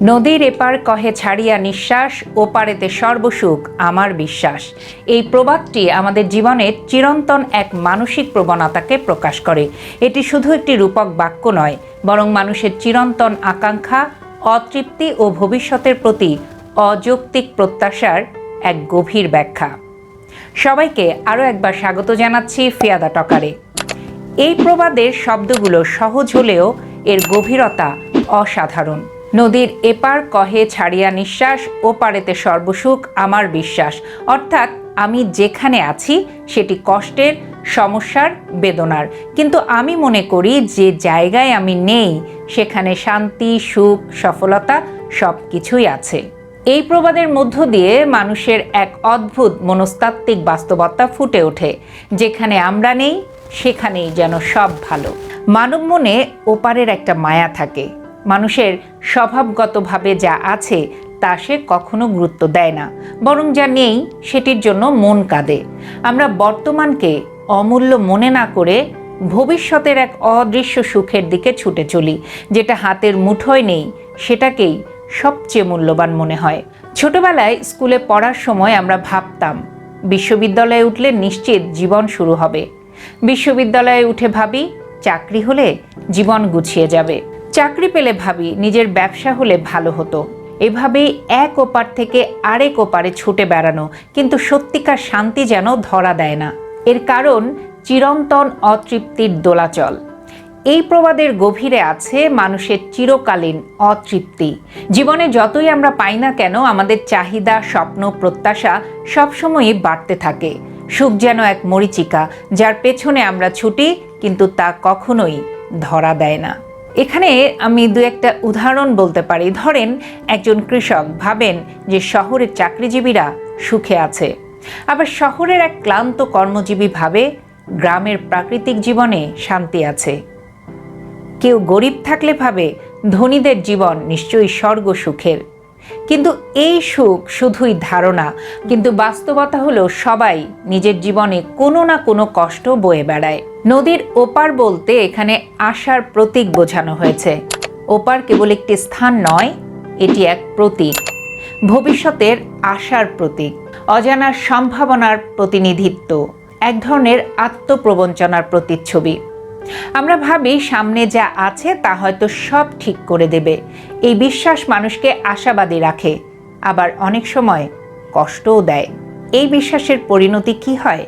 নদীর এপার কহে ছাড়িয়া নিঃশ্বাস, ওপারেতে সর্বসুখ, আমার বিশ্বাস। এই প্রবাদটি আমাদের জীবনের চিরন্তন এক মানসিক প্রবণতাকে প্রকাশ করে। এটি শুধু একটি রূপক বাক্য নয়, বরং মানুষের চিরন্তন আকাঙ্ক্ষা, অতৃপ্তি ও ভবিষ্যতের প্রতি অযৌক্তিক প্রত্যাশার এক গভীর ব্যাখ্যা। সবাইকে আরও একবার স্বাগত জানাচ্ছি ফিয়াদা টকারে। এই প্রবাদের শব্দগুলো সহজ হলেও এর গভীরতা অসাধারণ। নদীর এপার কহে ছাড়িয়া নিঃশ্বাস ও পারেতে সর্বসুখ আমার বিশ্বাস। অর্থাৎ আমি যেখানে আছি, সেটি কষ্টের, সমস্যার, বেদনার। কিন্তু আমি মনে করি যে জায়গায় আমি নেই, সেখানে শান্তি, সুখ, সফলতা সব কিছুই আছে। এই প্রবাদের মধ্য দিয়ে মানুষের এক অদ্ভুত মনস্তাত্ত্বিক বাস্তবতা ফুটে ওঠে। যেখানে আমরা নেই, সেখানেই যেন সব ভালো। মানব মনে ওপারের একটা মায়া থাকে। মানুষের স্বভাবগতভাবে যা আছে তা সে কখনো গুরুত্ব দেয় না, বরং যা নেই সেটির জন্য মন কাঁদে। আমরা বর্তমানকে অমূল্য মনে না করে ভবিষ্যতের এক অদৃশ্য সুখের দিকে ছুটে চলি, যেটা হাতের মুঠোয় নেই, সেটাকেই সবচেয়ে মূল্যবান মনে হয়। ছোটবেলায় স্কুলে পড়ার সময় আমরা ভাবতাম, বিশ্ববিদ্যালয়ে উঠলে নিশ্চিত জীবন শুরু হবে। বিশ্ববিদ্যালয়ে উঠে ভাবি, চাকরি হলে জীবন গুছিয়ে যাবে। চাকরি পেলে ভাবি নিজের ব্যবসা হলে ভালো হতো। এভাবেই এক ওপার থেকে আরেক ওপারে ছুটে বেড়ানো, কিন্তু সত্যিকার শান্তি যেন ধরা দেয় না। এর কারণ চিরন্তন অতৃপ্তির দোলাচল। এই প্রবাদের গভীরে আছে মানুষের চিরকালীন অতৃপ্তি। জীবনে যতই আমরা পাই না কেন, আমাদের চাহিদা, স্বপ্ন, প্রত্যাশা সবসময়ই বাড়তে থাকে। সুখ যেন এক মরিচিকা, যার পেছনে আমরা ছুটি, কিন্তু তা কখনোই ধরা দেয় না। এখানে আমি দু একটা উদাহরণ বলতে পারি। ধরেন, একজন কৃষক ভাবেন যে শহরের চাকরিজীবীরা সুখে আছে। আবার শহরের এক ক্লান্ত কর্মজীবী ভাবে গ্রামের প্রাকৃতিক জীবনে শান্তি আছে। কেউ গরিব থাকলে ভাবে ধনীদের জীবন নিশ্চয়ই স্বর্গ সুখের। কিন্তু এই সুখ শুধুই ধারণা, কিন্তু বাস্তবতা হলো সবাই নিজের জীবনে কোনো না কোনো কষ্ট বয়ে বেড়ায়। নদীর ওপার বলতে এখানে আশার প্রতীক বোঝানো হয়েছে। ওপার কেবল একটি স্থান নয়, এটি এক প্রতীক। ভবিষ্যতের আশার প্রতীক অজানার সম্ভাবনার প্রতিনিধিত্ব, এক ধরনের আত্মপ্রবঞ্চনার প্রতিচ্ছবি। আমরা ভাবি সামনে যা আছে তা হয়তো সব ঠিক করে দেবে। এই বিশ্বাস মানুষকে আশাবাদী রাখে, আবার অনেক সময় কষ্টও দেয়। এই বিশ্বাসের পরিণতি কি হয়?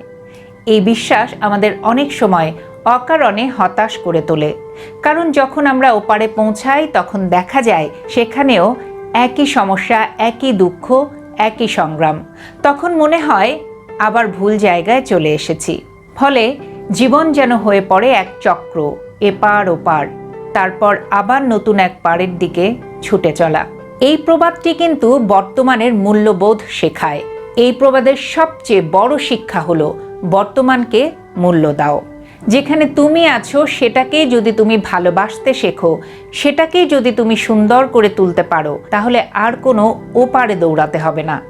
এই বিশ্বাস আমাদের অনেক সময় অকারণে হতাশ করে তোলে। কারণ যখন আমরা ওপারে পৌঁছাই, তখন দেখা যায় সেখানেও একই সমস্যা, একই দুঃখ, একই সংগ্রাম। তখন মনে হয়, আবার ভুল জায়গায় চলে এসেছি। ফলে জীবন যেন হয়ে পড়ে এক চক্র, এপার ওপার। তারপর আবার নতুন এক পাড়ের দিকে ছুটে চলা। এই প্রবাদটি কিন্তু বর্তমানের মূল্যবোধ শেখায়। এই প্রবাদের সবচেয়ে বড় শিক্ষা হলো বর্তমানকে মূল্য দাও। যেখানে তুমি আছো সেটাকে যদি তুমি ভালোবাসতে শেখো সেটাকে যদি তুমি সুন্দর করে তুলতে পারো, তাহলে আর কোনো ওপারে দৌড়াতে হবে না।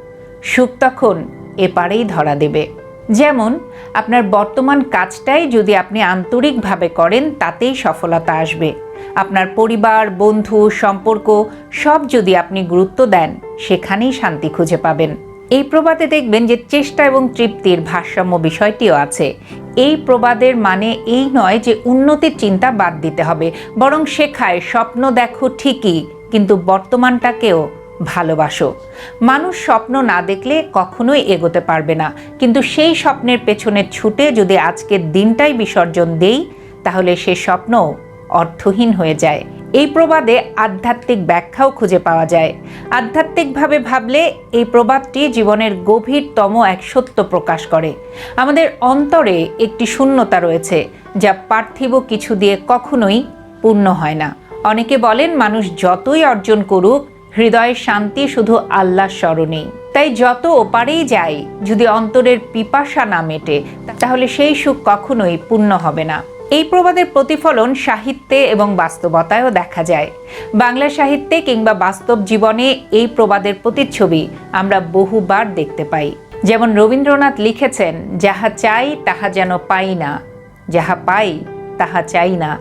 সুখ তখন এপারেই ধরা দেবে। যেমন, আপনার বর্তমান কাজটাই যদি আপনি আন্তরিকভাবে করেন, তাতেই সফলতা আসবে। আপনার পরিবার, বন্ধু, সম্পর্ক, সব যদি আপনি গুরুত্ব দেন, সেখানেই শান্তি খুঁজে পাবেন। এই প্রবাদে দেখবেন যে চেষ্টা এবং তৃপ্তির ভারসাম্য বিষয়টিও আছে। এই প্রবাদের মানে এই নয় যে উন্নতির চিন্তা বাদ দিতে হবে। বরং শেখায়, স্বপ্ন দেখো ঠিকই, কিন্তু বর্তমানটাকেও ভালোবাসো। মানুষ স্বপ্ন না দেখলে কখনোই এগোতে পারবে না। কিন্তু সেই স্বপ্নের পেছনে ছুটে যদি আজকের দিনটাই বিসর্জন দেই, তাহলে সে স্বপ্ন অর্থহীন হয়ে যায়। এই প্রবাদে আধ্যাত্মিক ব্যাখ্যাও খুঁজে পাওয়া যায়। আধ্যাত্মিকভাবে ভাবলে এই প্রবাদটি জীবনের গভীরতম এক সত্য প্রকাশ করে। আমাদের অন্তরে একটি শূন্যতা রয়েছে, যা পার্থিব কিছু দিয়ে কখনোই পূর্ণ হয় না। অনেকে বলেন, মানুষ যতই অর্জন করুক হৃদয়ের শান্তি শুধু আল্লাহর স্মরণেই। তাই যত ওপারেই যাই, যদি অন্তরের পিপাসা না মেটে, তাহলে সেই সুখ কখনোই পূর্ণ হবে না। এই প্রবাদের প্রতিফলন সাহিত্যে এবং বাস্তবতায়ও দেখা যায়। বাংলা সাহিত্যে কিংবা বাস্তব জীবনে এই প্রবাদের প্রতিচ্ছবি আমরা বহুবার দেখতে পাই। যেমন রবীন্দ্রনাথ লিখেছেন, যাহা চাই তাহা যেন পাই না, যাহা পাই তাহা চাই না।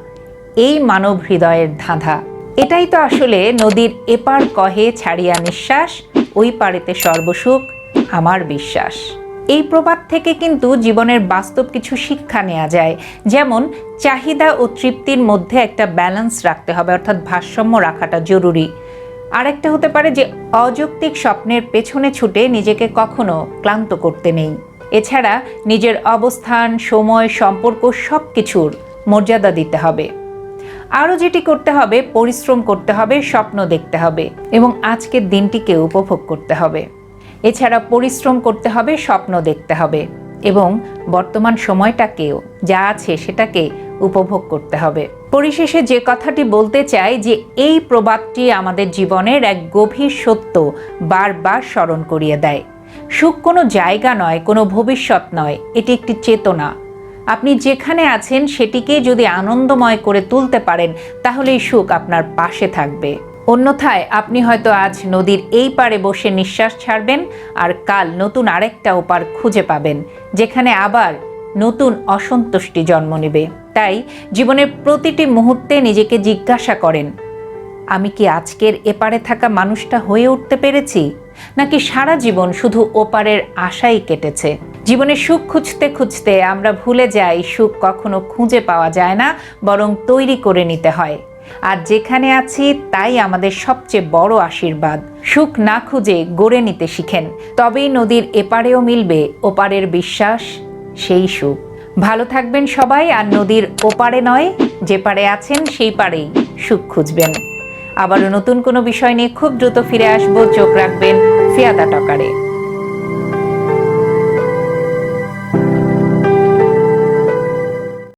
এই মানব হৃদয়ের ধাঁধা। এটাই তো আসলে নদীর এপার কহে ছাড়িয়া নিঃশ্বাস, ওই পারেতে সর্বসুখ, আমার বিশ্বাস। এই প্রবাদ থেকে কিন্তু জীবনের বাস্তব কিছু শিক্ষা নেওয়া যায়। যেমন, চাহিদা ও তৃপ্তির মধ্যে একটা ব্যালেন্স রাখতে হবে, অর্থাৎ ভারসাম্য রাখাটা জরুরি। আরেকটা হতে পারে যে, অযৌক্তিক স্বপ্নের পেছনে ছুটে নিজেকে কখনো ক্লান্ত করতে নেই। এছাড়া, নিজের অবস্থান, সময়, সম্পর্ক সব কিছুর মর্যাদা দিতে হবে। আরও যেটি করতে হবে, পরিশ্রম করতে হবে, স্বপ্ন দেখতে হবে এবং আজকের দিনটিকে উপভোগ করতে হবে। এছাড়া পরিশ্রম করতে হবে, স্বপ্ন দেখতে হবে এবং বর্তমান সময়টাকেও যা আছে সেটাকে উপভোগ করতে হবে। পরিশেষে যে কথাটি বলতে চাই যে এই প্রবাদটি আমাদের জীবনের এক গভীর সত্য বারবার স্মরণ করিয়ে দেয়। সুখ কোনো জায়গা নয়, কোনো ভবিষ্যৎ নয়, এটি একটি চেতনা। আপনি যেখানে আছেন সেটিকে যদি আনন্দময় করে তুলতে পারেন, তাহলেই সুখ আপনার পাশে থাকবে। অন্যথায় আপনি হয়তো আজ নদীর এই পারে বসে নিঃশ্বাস ছাড়বেন আর কাল নতুন আরেকটা ওপার খুঁজে পাবেন, যেখানে আবার নতুন অসন্তুষ্টি জন্ম নেবে। তাই জীবনের প্রতিটি মুহূর্তে নিজেকে জিজ্ঞাসা করেন, আমি কি আজকের এপারে থাকা মানুষটা হয়ে উঠতে পেরেছি? নাকি সারা জীবন শুধু ওপারের আশাই কেটেছে? জীবনে সুখ খুঁজতে খুঁজতে আমরা ভুলে যাই, সুখ কখনো খুঁজে পাওয়া যায় না, বরং তৈরি করে নিতে হয়। আর যেখানে আছি, তাই আমাদের সবচেয়ে বড় আশীর্বাদ। সুখ না খুঁজে গড়ে নিতে শিখেন। তবেই নদীর এপারেও মিলবে ওপারের বিশ্বাস, সেই সুখ। ভালো থাকবেন সবাই, আর নদীর ওপারে নয়, যে পারে আছেন, সেই পারেই সুখ খুঁজবেন। আবারও নতুন কোনো বিষয় নিয়ে খুব দ্রুত ফিরে আসব। চোখ রাখবেন ফিয়াদা টকারে।